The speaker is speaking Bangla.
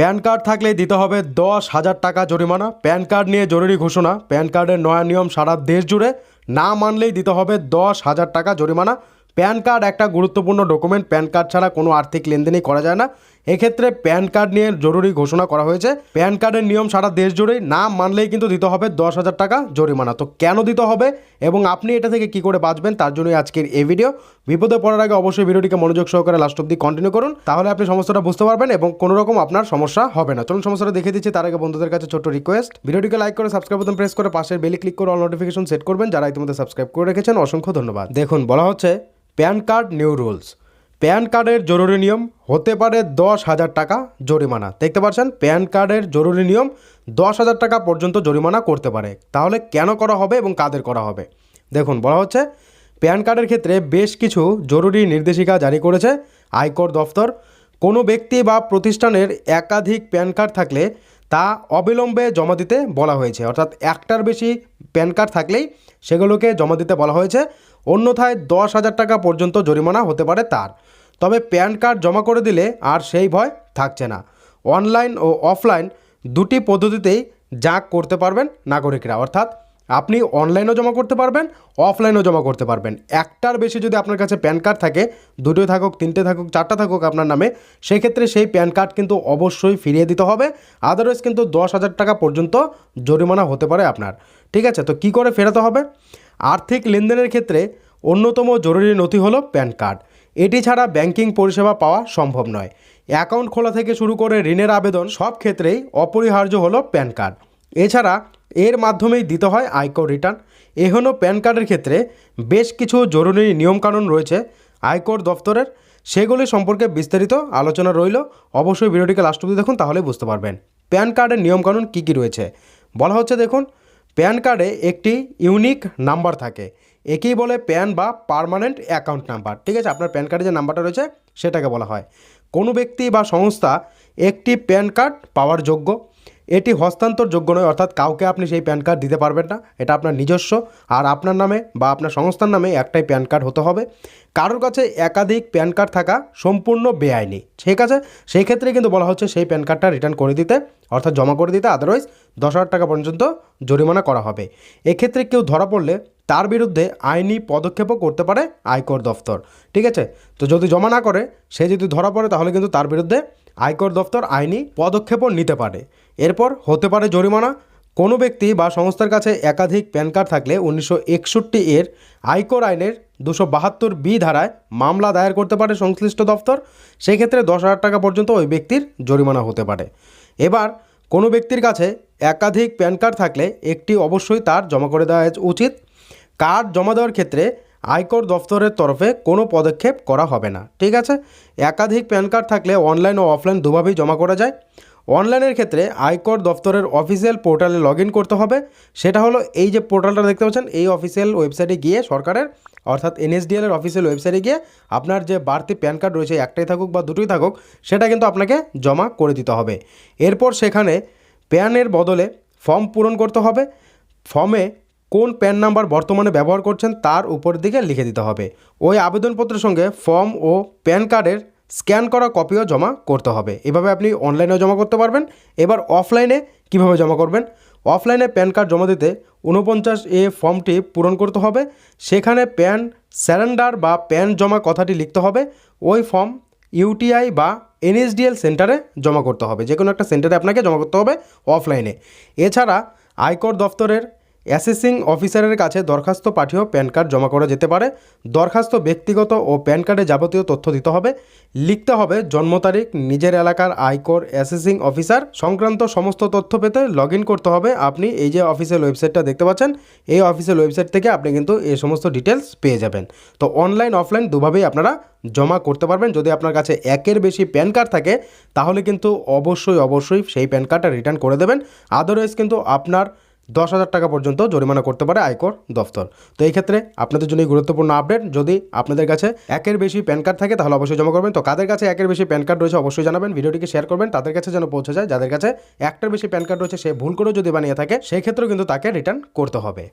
প্যান কার্ড থাকলে দিতে হবে দশ হাজার টাকা জরিমানা। প্যান কার্ড নিয়ে জরুরি ঘোষণা। প্যান কার্ডের নয়া নিয়ম সারা দেশ জুড়ে না মানলেই দিতে হবে দশ হাজার টাকা জরিমানা। প্যান কার্ড একটা গুরুত্বপূর্ণ ডকুমেন্ট। প্যান কার্ড ছাড়া কোনো আর্থিক লেনদেনই করা যায় না। এক্ষেত্রে প্যান কার্ড নিয়ে জরুরি ঘোষণা করা হয়েছে। প্যান কার্ডের নিয়ম সারা দেশ জুড়েই না মানলেই কিন্তু দিতে হবে দশ হাজার টাকা জরিমানা। তো কেন দিতে হবে এবং আপনি এটা থেকে কি করে বাঁচবেন তার জন্যই আজকের এই ভিডিও বিপদে পড়ার আগে অবশ্যই ভিডিওটিকে মনোযোগ সহকারে লাস্ট অব্দি কন্টিনিউ করুন। তাহলে আপনি সমস্যাটা বুঝতে পারবেন এবং কোনো রকম আপনার সমস্যা হবে না। চলুন সমস্যাটা দেখে দিচ্ছি তার আগে বন্ধুদের কাছে ছোট্ট রিকোয়েস্ট ভিডিওটিকে লাইক করে সাবস্ক্রাইব বাটন প্রেস করে পাশের বেলি ক্লিক করে অল নোটিফিকেশন সেট করবেন। যারা ইতিমধ্যে সাবস্ক্রাইব করে রেখেছেন, অসংখ্য ধন্যবাদ। দেখুন, বলা হচ্ছে PAN card new rules PAN কার্ডের জরুরি নিয়ম হতে পারে দশ হাজার টাকা জরিমানা। দেখতে পাচ্ছেন, প্যান কার্ডের জরুরি নিয়ম দশ হাজার টাকা পর্যন্ত জরিমানা করতে পারে। তাহলে কেন করা হবে এবং কাদের করা হবে? দেখুন, বলা হচ্ছে, প্যান কার্ডের ক্ষেত্রে বেশ কিছু জরুরি নির্দেশিকা জারি করেছে আয়কর দফতর। কোনো ব্যক্তি বা প্রতিষ্ঠানের একাধিক প্যান কার্ড থাকলে তা অবিলম্বে জমা দিতে বলা হয়েছে। অর্থাৎ একটার বেশি প্যান কার্ড থাকলেই সেগুলোকে জমা দিতে বলা হয়েছে। অন্যথায় দশ হাজার টাকা পর্যন্ত জরিমানা হতে পারে তার। তবে প্যান কার্ড জমা করে দিলে আর সেই ভয় থাকছে না। অনলাইন ও অফলাইন দুটি পদ্ধতিতেই যা করতে পারবেন নাগরিকরা। অর্থাৎ আপনি অনলাইনেও জমা করতে পারবেন, অফলাইনেও জমা করতে পারবেন। একটার বেশি যদি আপনার কাছে প্যান কার্ড থাকে দুটোই থাকুক, তিনটে থাকুক, চারটা থাকুক আপনার নামে সেই ক্ষেত্রে সেই প্যান কার্ড কিন্তু অবশ্যই ফিরিয়ে দিতে হবে। আদারওয়াইজ কিন্তু দশ হাজার টাকা পর্যন্ত জরিমানা হতে পারে আপনার। ঠিক আছে? তো কী করে ফেরাতে হবে? আর্থিক লেনদেনের ক্ষেত্রে অন্যতম জরুরি নথি হলো প্যান কার্ড। এটি ছাড়া ব্যাংকিং পরিষেবা পাওয়া সম্ভব নয়। অ্যাকাউন্ট খোলা থেকে শুরু করে ঋণের আবেদন সব ক্ষেত্রেই অপরিহার্য হলো প্যান কার্ড। এছাড়া এর মাধ্যমেই দিতে হয় আয়কর রিটার্ন। এ হলো প্যান কার্ডের ক্ষেত্রে বেশ কিছু জরুরি নিয়মকানুন রয়েছে আয়কর দফতরের। সেগুলি সম্পর্কে বিস্তারিত আলোচনা রইল। অবশ্যই ভিডিওটিকে লাস্ট অবধি দেখুন তাহলেই বুঝতে পারবেন। প্যান কার্ডের নিয়মকানুন কী কী রয়েছে? বলা হচ্ছে, দেখুন, প্যান কার্ডে একটি ইউনিক নাম্বার থাকে। একেই বলে প্যান বা পার্মানেন্ট অ্যাকাউন্ট নাম্বার। ঠিক আছে? আপনার প্যান কার্ডে যে নাম্বারটা রয়েছে, সেটাকে বলা হয়। কোনো ব্যক্তি বা সংস্থা একটি প্যান কার্ড পাওয়ার যোগ্য। এটি হস্তান্তরযোগ্য নয়, অর্থাৎ কাউকে আপনি সেই প্যান কার্ড দিতে পারবেন না। এটা আপনার নিজস্ব, আর আপনার নামে বা আপনার সংস্থার নামে একটাই প্যান কার্ড হতে হবে। কারোর কাছে একাধিক প্যান কার্ড থাকা সম্পূর্ণ বেআইনি। ঠিক আছে? সেই ক্ষেত্রে কিন্তু বলা হচ্ছে সেই প্যান কার্ডটা রিটার্ন করে দিতে, অর্থাৎ জমা করে দিতে। আদারওয়াইজ দশ হাজার টাকা পর্যন্ত জরিমানা করা হবে। এক্ষেত্রে কেউ ধরা পড়লে তার বিরুদ্ধে আইনি পদক্ষেপও করতে পারে আয়কর দফতর। ঠিক আছে? তো যদি জমা না করে, সে যদি ধরা পড়ে, তাহলে কিন্তু তার বিরুদ্ধে আয়কর দফতর আইনি পদক্ষেপও নিতে পারে। এরপর হতে পারে জরিমানা। কোনো ব্যক্তি বা সংস্থার কাছে একাধিক প্যান কার্ড থাকলে উনিশশো একষট্টি এর আয়কর আইনের দুশো বাহাত্তর বি ধারায় মামলা দায়ের করতে পারে সংশ্লিষ্ট দফতর। সেক্ষেত্রে দশ হাজার টাকা পর্যন্ত ওই ব্যক্তির জরিমানা হতে পারে। এবার কোনো ব্যক্তির কাছে একাধিক প্যান কার্ড থাকলে একটি অবশ্যই তার জমা করে দেওয়া উচিত। কার্ড জমা দেওয়ার ক্ষেত্রে আয়কর দফতরের তরফে কোনো পদক্ষেপ করা হবে না, ঠিক আছে? একাধিক প্যান কার্ড থাকলে অনলাইন ও অফলাইন দুভাবেই জমা করা যায়। অনলাইনের ক্ষেত্রে আয়কর দফতরের অফিসিয়াল পোর্টালে লগ করতে হবে। সেটা হলো এই যে পোর্টালটা দেখতে পাচ্ছেন, এই অফিসিয়াল ওয়েবসাইটে গিয়ে সরকারের, অর্থাৎ এনএসডিএল এর অফিসিয়াল ওয়েবসাইটে গিয়ে আপনার যে বাড়তি প্যান কার্ড রয়েছে, একটাই থাকুক বা দুটোই থাকুক, সেটা কিন্তু আপনাকে জমা করে দিতে হবে। এরপর সেখানে প্যানের বদলে ফর্ম পূরণ করতে হবে। ফর্মে কোন প্যান নাম্বার বর্তমানে ব্যবহার করছেন তার উপর দিকে লিখে দিতে হবে। ওই আবেদনপত্রের সঙ্গে ফর্ম ও প্যান কার্ডের স্ক্যান করা কপিও জমা করতে হবে। এভাবে আপনি অনলাইনেও জমা করতে পারবেন। এবার অফলাইনে কীভাবে জমা করবেন? অফলাইনে প্যান কার্ড জমা দিতে উনপঞ্চাশ এ ফর্মটি পূরণ করতে হবে। সেখানে প্যান স্যারেন্ডার বা প্যান জমা কথাটি লিখতে হবে। ওই ফর্ম ইউটিআই বা এনএসডিএল সেন্টারে জমা করতে হবে। যে কোনো একটা সেন্টারে আপনাকে জমা করতে হবে অফলাইনে। এছাড়া আয়কর দফতরের অ্যাসেসিং অফিসারের কাছে দরখাস্ত পাঠিয়েও প্যান কার্ড জমা করা যেতে পারে। দরখাস্ত ব্যক্তিগত ও প্যান কার্ডে যাবতীয় তথ্য দিতে হবে। লিখতে হবে জন্ম তারিখ, নিজের এলাকার আয়কর, অ্যাসেসিং অফিসার, সংক্রান্ত সমস্ত তথ্য পেতে লগ করতে হবে। আপনি এই যে অফিসিয়াল ওয়েবসাইটটা দেখতে পাচ্ছেন, এই অফিসিয়াল ওয়েবসাইট থেকে আপনি কিন্তু এই সমস্ত ডিটেলস পেয়ে যাবেন। তো অনলাইন, অফলাইন দুভাবেই আপনারা জমা করতে পারবেন। যদি আপনার কাছে একের বেশি প্যান কার্ড থাকে, তাহলে কিন্তু অবশ্যই অবশ্যই সেই প্যান কার্ডটা রিটার্ন করে দেবেন। আদারওয়াইজ কিন্তু আপনার দশ হাজার টাকা পর্যন্ত জরিমানা করতে পারে আয়কর দফতর। তো এই ক্ষেত্রে আপনাদের জন্য গুরুত্বপূর্ণ আপডেট। যদি আপনাদের কাছে একের বেশি প্যান কার্ড থাকে, তাহলে অবশ্যই জমা করবেন। তো কাদের কাছে একের বেশি প্যান কার্ড রয়েছে অবশ্যই জানাবেন। ভিডিওটিকে শেয়ার করবেন, তাদের কাছে যেন পৌঁছে যায়। যাদের কাছে একটার বেশি প্যান কার্ড রয়েছে, সে ভুল করেও যদি বানিয়ে থাকে, সেই ক্ষেত্রেও কিন্তু তাকে রিটার্ন করতে হবে।